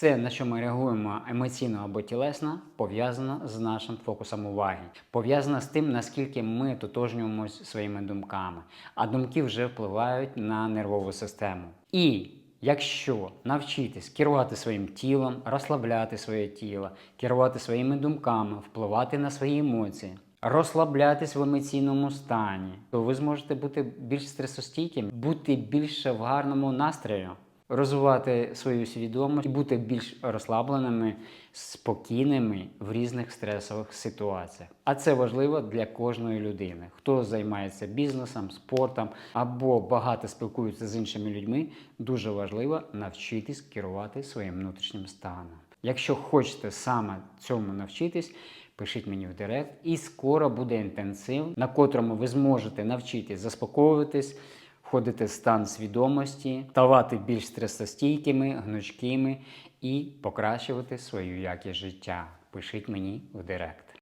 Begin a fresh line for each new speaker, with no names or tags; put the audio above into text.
Все, на що ми реагуємо емоційно або тілесно, пов'язано з нашим фокусом уваги, пов'язано з тим, наскільки ми тотожнюємось своїми думками, а думки вже впливають на нервову систему. І якщо навчитись керувати своїм тілом, розслабляти своє тіло, керувати своїми думками, впливати на свої емоції. Розслаблятись в емоційному стані, то ви зможете бути більш стресостійким, бути більше в гарному настрою, розвивати свою свідомість, бути більш розслабленими, спокійними в різних стресових ситуаціях. А це важливо для кожної людини. Хто займається бізнесом, спортом або багато спілкується з іншими людьми, дуже важливо навчитись керувати своїм внутрішнім станом. Якщо хочете саме цьому навчитись, пишіть мені в директ, і скоро буде інтенсив, на котрому ви зможете навчитись заспокоюватись, входити в стан свідомості, ставати більш стресостійкими, гнучкими і покращувати свою якість життя. Пишіть мені в директ.